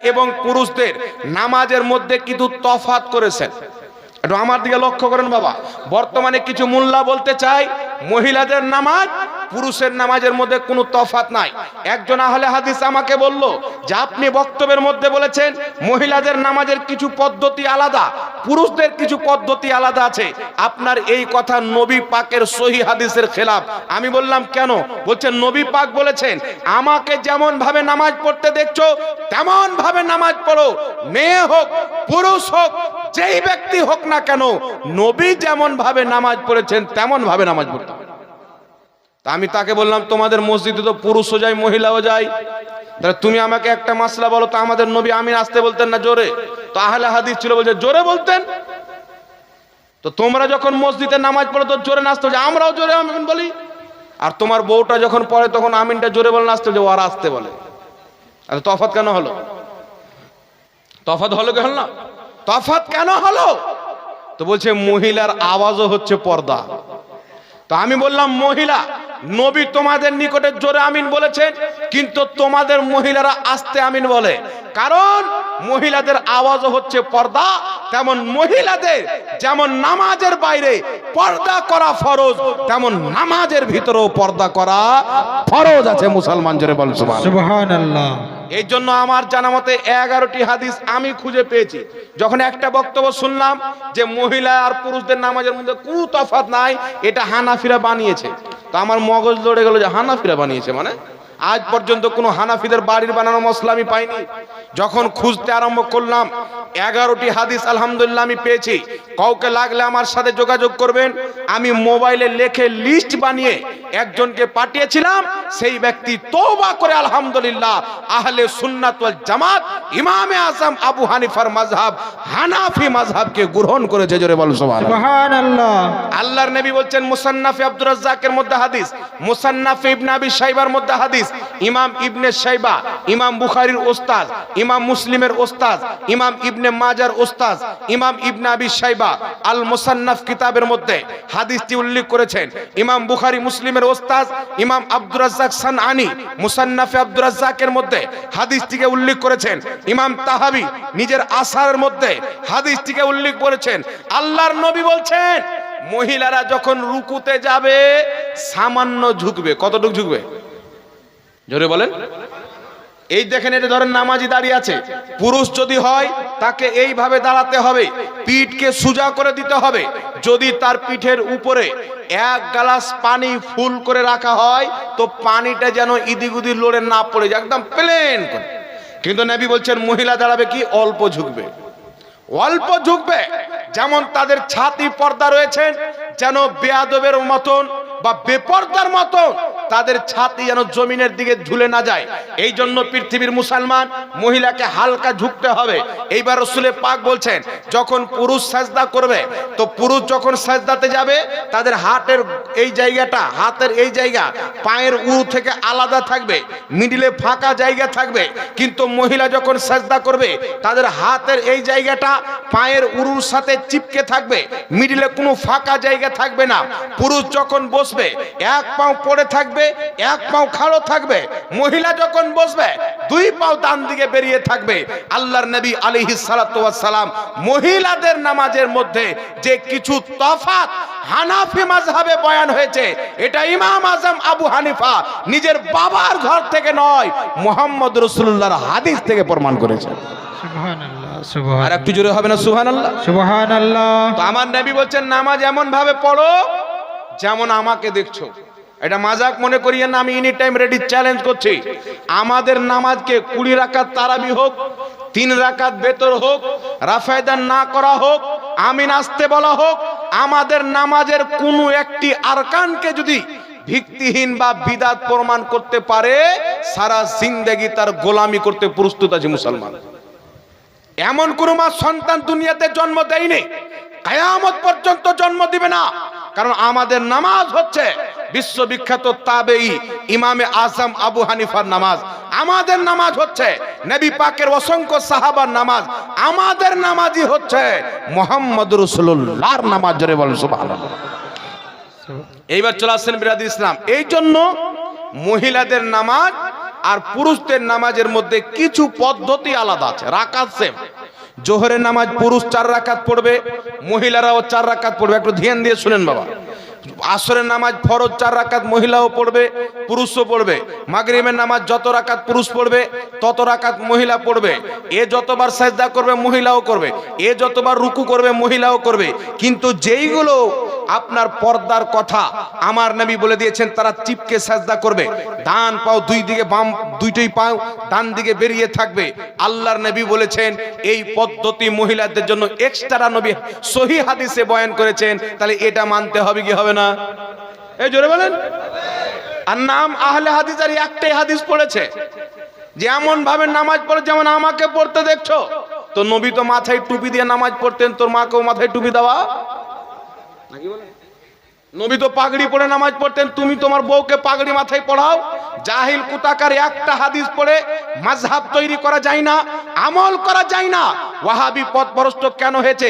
এবং পুরুষদের নামাজের মধ্যে কিন্তু তফাত করেছেন। একটু আমার দিকে লক্ষ্য করেন বাবা। বর্তমানে কিছু মোল্লা বলতে চাই মহিলাদের নামাজ পুরুষের নামাজের মধ্যে কোনো তফাত নাই। একজন আহলে হাদিস আমাকে বলল যে আপনি বক্তব্যের মধ্যে বলেছেন, মহিলাদের নামাজের কিছু পদ্ধতি আলাদা, পুরুষদের কিছু পদ্ধতি আলাদা আছে। আপনার এই কথা নবী পাকের সহি হাদিসের খেলাফ। আমি বললাম, কেন? বলছেন নবী পাক বলেছেন, আমাকে যেমন ভাবে নামাজ পড়তে দেখছ তেমন ভাবে নামাজ পড়ো। মেয়ে হোক, পুরুষ হোক, যেই ব্যক্তি হোক না কেন, নবী যেমন ভাবে নামাজ পড়েছেন তেমন ভাবে নামাজ পড়তে। তা আমি তাকে বললাম, তোমাদের মসজিদে তো পুরুষও যায়, মহিলাও যায়। তাহলে তুমি আমাকে একটা মাসলা বলো তো, আমাদের নবী আমিন আসতে বলতেন না জোরে? তো আহলে হাদিস ছিল বলছে, জোরে বলতেন? তো তোমরা যখন মসজিদে নামাজ পড়ো তো জোরে নাচতে যে আমরাও জোরে, আমিন বলি। আর তোমার বউটা যখন পড়ে তখন আমিনটা জোরে বলে নাচতে যে ওরা আসতে বলে। আর তফাত কেন হলো? তফাত হলো কি হলো না? তফাত কেন হলো? তো বলছে, মহিলার আওয়াজও হচ্ছে পর্দা। তো আমি বললাম, মহিলা নবী তোমাদের নিকটে জোরে আমিন বলেছেন, কিন্তু তোমাদের মহিলারা আস্তে আমিন বলে। কারণ মহিলাদের আওয়াজও হচ্ছে পর্দা, তেমন মহিলাদের যেমন নামাজের বাইরে পর্দা করা ফরজ তেমন নামাজের ভিতরেও পর্দা করা ফরজ আছে মুসলমান জোরে বল সুবহান সুবহান এই জন্য আমার জানা মতে এগারোটি হাদিস আমি খুঁজে পেয়েছি। যখন একটা বক্তব্য শুনলাম যে মহিলা আর পুরুষদের নামাজের মধ্যে কোনো তফাৎ নাই এটা হানাফিরা বানিয়েছে। তো আমার মগজ লড়ে গেল যে হানাফিরা বানিয়েছে মানে? আজ পর্যন্ত কোনো হানাফিদের বাড়ির বানানো মশলা আমি পাইনি। যখন খুঁজতে আরম্ভ করলাম, এগারোটি হাদিস আলহামদুলিল্লাহ আমি পেয়েছি। কাউকে লাগলে আমার সাথে যোগাযোগ করবেন। আমি মোবাইলে লেখে লিস্ট বানিয়ে একজনকে পাঠিয়েছিলাম সেই ব্যক্তি তওবা করে আলহামদুলিল্লাহ আহলে সুন্নাত ওয়াল জামাত ইমামে আজম আবু হানিফার মাযহাব হানাফি মাযহাবকে গ্রহণ করেছে জোরে বল সুবহানাল্লাহ। আল্লাহর নবী বলছেন মুসান্নাফে আব্দুর রাজ্জাকের মধ্যে হাদিস মুসান্নাফে ইবনে আবি শাইবার মধ্যে হাদিস ইমাম ইবনে শাইবা ইমাম বুখারীর ওস্তাদ ইমাম মুসলিমের ওস্তাদ ইমাম ইবনে মাজার ওস্তাদ ইমাম ইবনে আবি শাইবা আল মুসান্নাফ কিতাবের মধ্যে হাদিসটি উল্লেখ করেছেন ইমাম বুখারী মুসলিমের ওস্তাদ ইমাম আব্দুর রাজ্জাক সানআনি, মুসান্নাফে আব্দুর রাজ্জাকের মধ্যে হাদিসটিকে উল্লেখ করেছেন। ইমাম তাহাবি নিজের আসারের মধ্যে হাদিসটিকে উল্লেখ করেছেন। আল্লাহর নবী বলছেন, মহিলারা যখন রুকুতে যাবে, সামান্য ঝুঁকবে। কতটুকু ঝুঁকবে? জোরে বলেন। এই দেখেন, এটা ধরেন নামাজি দাঁড়িয়ে আছে। পুরুষ যদি হয়, তাকে এইভাবে দাঁড়াতে হবে। পিঠকে সোজা করে দিতে হবে। যদি তার পিঠের উপরে এক গ্লাস পানি ফুল করে রাখা হয়, তো পানিটা যেন ইদিগুদি লড়ে না পড়ে যায়, একদম প্লেন করে। কিন্তু নবী বলছেন, মহিলা দাঁড়াবে কি? অল্প ঝুঁকবে। অল্প ঝুঁকবে। যেমন তাদের ছাতি পর্দা রয়েছেন যেন বেয়াদবের মতন বা বেপর্দার মতন তাদের ছাতি যেন জমিনের দিকে ঝুলে না যায়। এই জন্য পৃথিবীর মুসলমান মহিলাকে হালকা ঝুঁকতে হবে। এইবার রসুলে পাক বলছেন, যখন পুরুষ সাজদা করবে, তো পুরুষ যখন সাজদাতে যাবে, তাদের হাতের এই জায়গাটা, হাতের এই জায়গা, পায়ের উরু থেকে আলাদা থাকবে, মিডিলে ফাঁকা জায়গা থাকবে। কিন্তু মহিলা যখন সাজদা করবে, তাদের হাতের এই জায়গাটা, পায়ের উরুর সাথে চিপকে থাকবে, মিডিলে কোনো ফাঁকা জায়গা থাকবে না। পুরুষ যখন বসবে, এক পাও পড়ে থাকবে এক পাও খাড়ো থাকবে মহিলা যখন বসবে দুই পাও ডান দিকে বেরিয়ে থাকবে। আল্লাহর নবী আলাইহিস সালাতু ওয়াস সালাম মহিলাদের নামাজের মধ্যে যে কিছু তফাত হানাফি মাযহাবে বয়ান হয়েছে এটা ইমাম আজম আবু হানিফা নিজের বাবার ঘর থেকে নয় মোহাম্মদ রসুল্লাহর হাদিস থেকে প্রমাণ করেছে আর একটু জোরে হবে না সুবহানাল্লাহ? সুবহান আল্লাহ আমার নবী বলছেন নামাজ এমন ভাবে পড়ো যেমন আমাকে দেখছ। এটা মাজাক মনে করিয়ে না, আমি এনি টাইম রেডি চ্যালেঞ্জ করছি। আমাদের নামাজকে কুড়ি রাকাত তারাবি হোক, তিন রাকাত বেতর হোক, রাফায়দান না করা হোক আমিন আসতে বলা হোক, আমাদের নামাজের কোনো একটি আরকানকে যদি ভিত্তিহীন বা বিদাত প্রমাণ করতে পারে, সারা জিন্দেগি তার গোলামি করতে প্রস্তুত আছে মুসলমান। এমন কোন মা সন্তান দুনিয়াতে জন্ম দেয়নি, কায়ামত পর্যন্ত জন্ম দিবে না, কারণ আমাদের নামাজ হচ্ছে বিশ্ববিখ্যাত তাবেই ইমামে আজম আবু হানিফার নামাজ। আমাদের নামাজ হচ্ছে নবী পাকের অসংখ্য সাহাবার নামাজ। আমাদের নামাজই হচ্ছে মোহাম্মদ রসুল্লাহর নামাজ, জোরে বলেন সুবহানাল্লাহ। এইবার চলে আসছেন বিরাদ ইসলাম। এই জন্য মহিলাদের নামাজ আর পুরুষদের নামাজের মধ্যে কিছু পদ্ধতি আলাদা আছে, রাকাত সেম জোহরের নামাজ পুরুষ চার রাকাত পড়বে, মহিলারাও চার রাকাত পড়বে। একটু ধ্যান দিয়ে শুনেন বাবা। আসরের নামাজ ফরজ চার রাকাত মহিলাও পড়বে, পুরুষও পড়বে। মাগরিবের নামাজ যত রাকাত পুরুষ পড়বে, তত রাকাত মহিলা পড়বে। এ যতবার সাজদা করবে মহিলাও করবে, এ যতবার রুকু করবে মহিলাও করবে। কিন্তু যেইগুলো আপনার পর্দার কথা আমার নবী বলে দিয়েছেন, তারা চিপকে সাজদা করবে। ডান পাও দুই দিকে, বাম দুইটাই পাও, ডান দিকে বেরিয়ে থাকবে। আল্লাহর নবী বলেছেন, এই পদ্ধতি মহিলাদের জন্য এক্সট্রা নবী সহি হাদিসে বয়ান করেছেন, তাহলে এটা মানতে হবে কি হবে না? এই জোরে বলেন। আর নাম আহলে হাদিস আর একটাই হাদিস পড়েছে যেমন ভাবে নামাজ পড়ে যেমন আমাকে পড়তে দেখছ, তো নবী তো মাথায় টুপি দিয়ে নামাজ পড়তেন, তোর মাকেও মাথায় টুপি দেওয়া নবী তো পাগড়ি পরে নামাজ পড়তেন, তুমি তোমার বউকে পাগড়ি মাথায় পড়াও, জাহিল কুতাকার একটা হাদিস পড়ে মাঝহাব তৈরি করা যায় না, আমল করা যায় না, ওয়াহাবি পথ কেন হয়েছে?